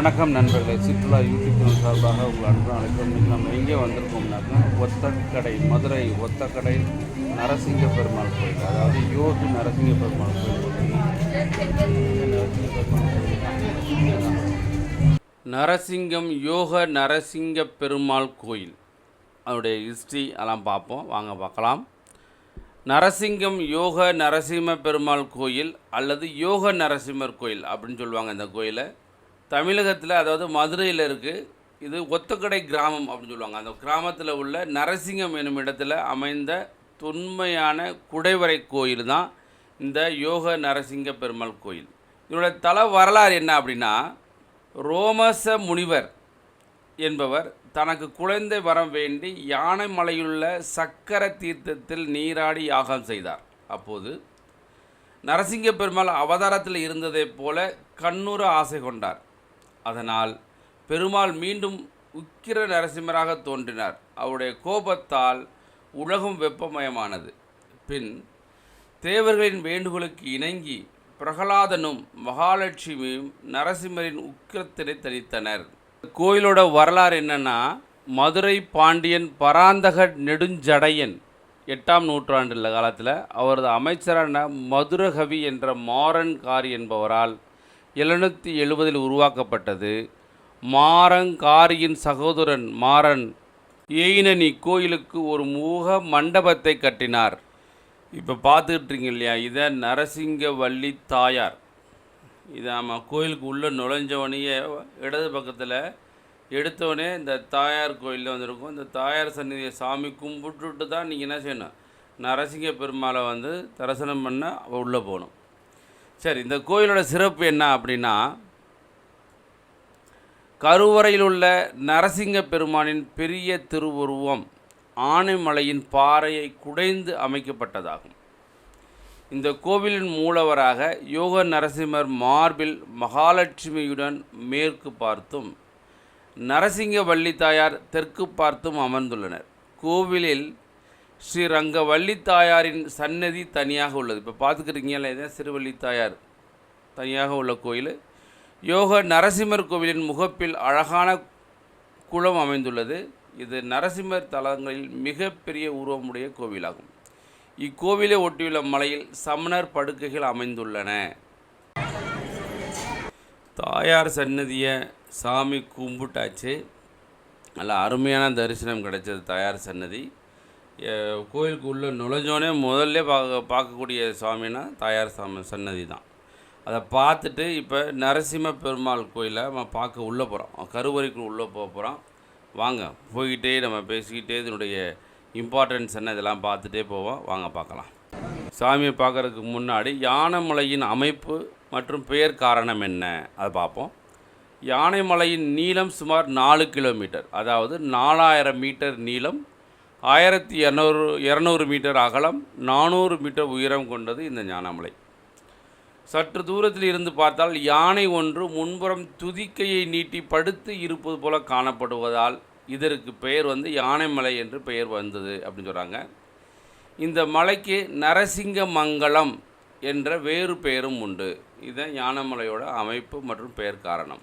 வணக்கம் நண்பர்களே. சுற்றுலா யூடியூப் சேனல் சார்பாக உங்கள் அன்பு அழைக்கும் நம்ம எங்கே வந்திருக்கோம்னாக்கா ஒத்தக்கடை மதுரை ஒத்தக்கடை நரசிங்க பெருமாள் கோயில் அதாவது யோகி நரசிங்க பெருமாள் கோயில் நரசிங்கம் யோக நரசிங்க பெருமாள் கோயில். அதனுடைய ஹிஸ்ட்ரி எல்லாம் பார்ப்போம். வாங்க பார்க்கலாம். நரசிங்கம் யோக நரசிம்ம பெருமாள் கோயில் அல்லது யோக நரசிம்மர் கோயில் அப்படின்னு சொல்லுவாங்க இந்த கோயிலை. தமிழகத்தில் அதாவது மதுரையில் இருக்குது இது ஒத்தக்கடை கிராமம் அப்படின்னு சொல்லுவாங்க. அந்த கிராமத்தில் உள்ள நரசிங்கம் என்னும் இடத்துல அமைந்த தொன்மையான குடைவரை கோயில் தான் இந்த யோக நரசிங்க பெருமாள் கோயில். இதனுடைய தல வரலாறு என்ன அப்படின்னா ரோமச முனிவர் என்பவர் தனக்கு குழந்தை வரம் வேண்டி யானை மலையுள்ள சக்கர தீர்த்தத்தில் நீராடி யாகம் செய்தார். அப்போது நரசிங்க பெருமாள் அவதாரத்தில் இருந்ததைப் போல கண்ணுற ஆசை கொண்டார். அதனால் பெருமாள் மீண்டும் உக்கிர நரசிம்மராக தோன்றினார். அவருடைய கோபத்தால் உலகம் வெப்பமயமானது. பின் தேவர்களின் வேண்டுகோளுக்கு இணங்கி பிரகலாதனும் மகாலட்சுமியும் நரசிம்மரின் உக்கிரத்தினை தணித்தனர் கோயிலோட வரலாறு என்னன்னா மதுரை பாண்டியன் பராந்தக நெடுஞ்சடையன் எட்டாம் நூற்றாண்டுள்ள காலத்தில் அவரது அமைச்சரான மதுரகவி என்ற மாறன் காரி என்பவரால் எழுநூற்றி எழுபதில் உருவாக்கப்பட்டது. மாரங்காரியின் சகோதரன் மாறன் ஏயினன் இக்கோயிலுக்கு ஒரு மூக மண்டபத்தை கட்டினார். இப்போ பார்த்துக்கிட்டு இல்லையா இதை நரசிங்க வள்ளி தாயார். இதை நம்ம கோயிலுக்கு உள்ளே நுழைஞ்சவனையே இடது பக்கத்தில் எடுத்தவொடனே இந்த தாயார் கோயிலில் வந்திருக்கும். இந்த தாயார் சன்னிதியை சாமி கும்பிட்டுட்டு தான் நீங்கள் என்ன செய்யணும்? நரசிங்க பெருமாளை வந்து தரிசனம் பண்ண உள்ளே போகணும். சரி இந்த கோயிலோட சிறப்பு என்ன அப்படின்னா கருவறையில் உள்ள நரசிங்க பெருமானின் பெரிய திருவுருவம் ஆனைமலையின் பாறையை குடைந்து அமைக்கப்பட்டதாகும். இந்த கோவிலின் மூலவராக யோக நரசிம்மர் மார்பில் மகாலட்சுமியுடன் மேற்கு பார்த்தும் நரசிங்க வள்ளி தாயார் தெற்கு பார்த்தும் அமர்ந்துள்ளனர். கோவிலில் ஸ்ரீ ரங்க தாயாரின் சன்னதி தனியாக உள்ளது. இப்போ பார்த்துக்கிறீங்களா இதான் சிறுவள்ளி தாயார் தனியாக உள்ள கோயில். யோக நரசிம்மர் கோவிலின் முகப்பில் அழகான குளம் அமைந்துள்ளது. இது நரசிம்மர் தலங்களில் மிகப்பெரிய உருவமுடைய கோவிலாகும். இக்கோவிலை ஒட்டியுள்ள மலையில் சமணர் படுக்கைகள் அமைந்துள்ளன. தாயார் சன்னதியை சாமி கும்பிட்டாச்சு. நல்ல அருமையான தரிசனம் கிடைச்சது தாயார் சன்னதி கோயிலுக்கு உள்ளே நுழைஞ்சோடனே முதல்ல பார்க்க பார்க்கக்கூடிய சுவாமினா தாயார் சாமி சன்னதி தான். அதை பார்த்துட்டு இப்போ நரசிம்ம பெருமாள் கோயிலை நம்ம பார்க்க உள்ளே போகிறோம். கருவறைக்குள் உள்ளே போக போகிறோம். வாங்க போய்கிட்டே நம்ம பேசிக்கிட்டே இதனுடைய இம்பார்ட்டன்ஸ் என்ன இதெல்லாம் பார்த்துட்டே போவோம். வாங்க பார்க்கலாம். சாமியை பார்க்குறதுக்கு முன்னாடி யானைமலையின் அமைப்பு மற்றும் பெயர் காரணம் என்ன? அதை பார்ப்போம். யானைமலையின் நீளம் சுமார் நாலு கிலோமீட்டர் அதாவது நாலாயிரம் மீட்டர் நீளம் ஆயிரத்தி இரநூறு இரநூறு மீட்டர் அகலம் நானூறு மீட்டர் உயரம் கொண்டது இந்த ஞானமலை. சற்று தூரத்தில் இருந்து பார்த்தால் யானை ஒன்று முன்புறம் துதிக்கையை நீட்டி படுத்து இருப்பது போல காணப்படுவதால் இதற்கு பெயர் வந்து யானைமலை என்று பெயர் வந்தது அப்படின்னு சொல்கிறாங்க இந்த மலைக்கு நரசிங்கமங்கலம் என்ற வேறு பெயரும் உண்டு. இதுதான் யானைமலையோட அமைப்பு மற்றும் பெயர் காரணம்.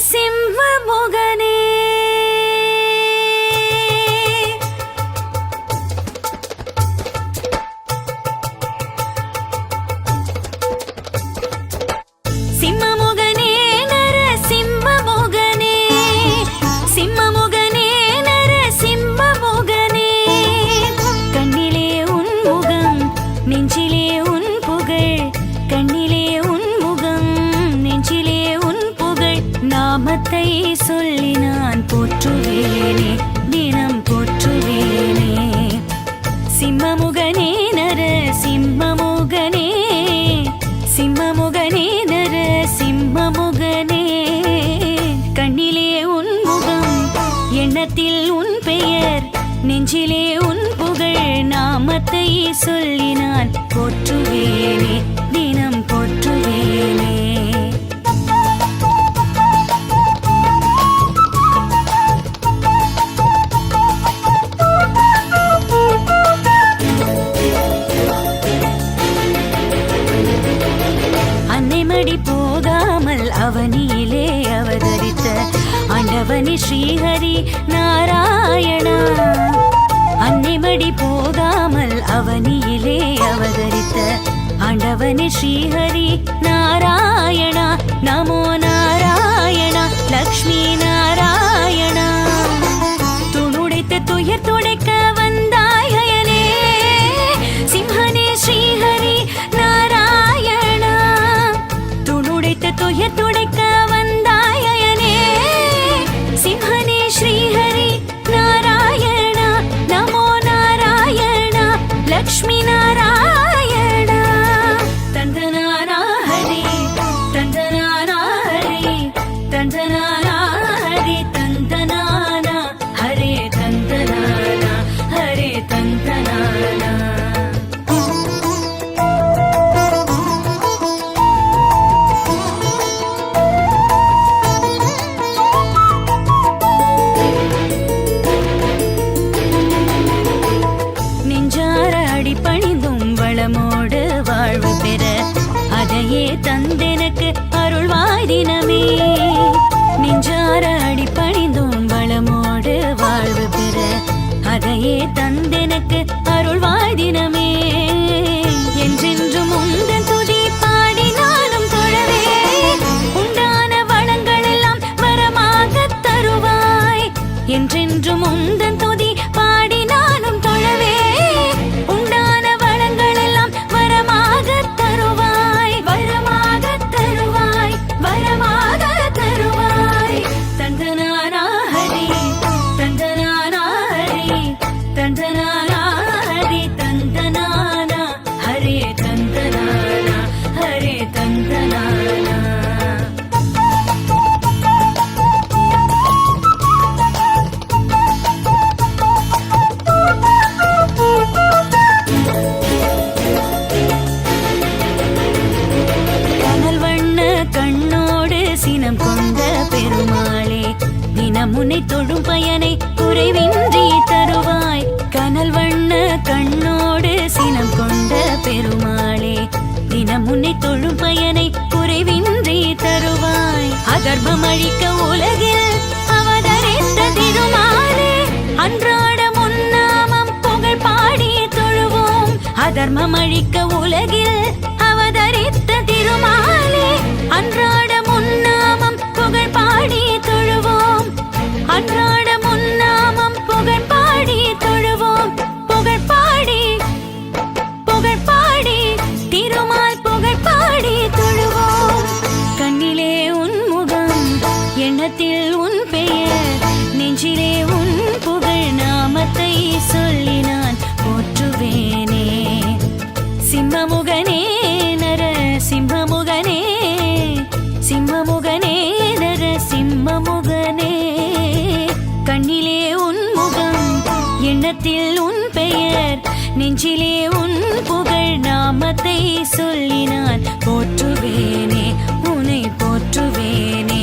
simbamoga சொல்லி நான் போற்றுவேனே தினம் போற்றுவேனே. சிம்மமுகனே நர சிம்மமுகனே. சிம்மமுகனே நர சிம்மமுகனே. கண்ணிலே உன் முகம் எண்ணத்தில் உன் பெயர் நெஞ்சிலே உன் புகழ் நாமத்தை சொல்லி நான் போற்றுவேனே தினம் श्रीहरि create உள்ளம் கொண்ட பெருமாளே தினமுன்னை தொழும் பயனை குறைவின்றி தருவாய். அதர்மம் அழிக்க உலகில் அவதரித்த திருமாலே அன்றாடம் உன்னாமம் புகழ் பாடி தொழுவோம். அதர்மம் அழிக்க உலகில் அவதரித்த திருமாலே அன்றாடம் உன்னாமம் புகழ் பாடி தொழுவோம். அன்றா முகனே கண்ணிலே உன் முகம் எண்ணத்தில் உன் பெயர் நெஞ்சிலே உன் புகழ் நாமத்தை சொல்லினான். போற்றுவேனே உனை போற்றுவேனே.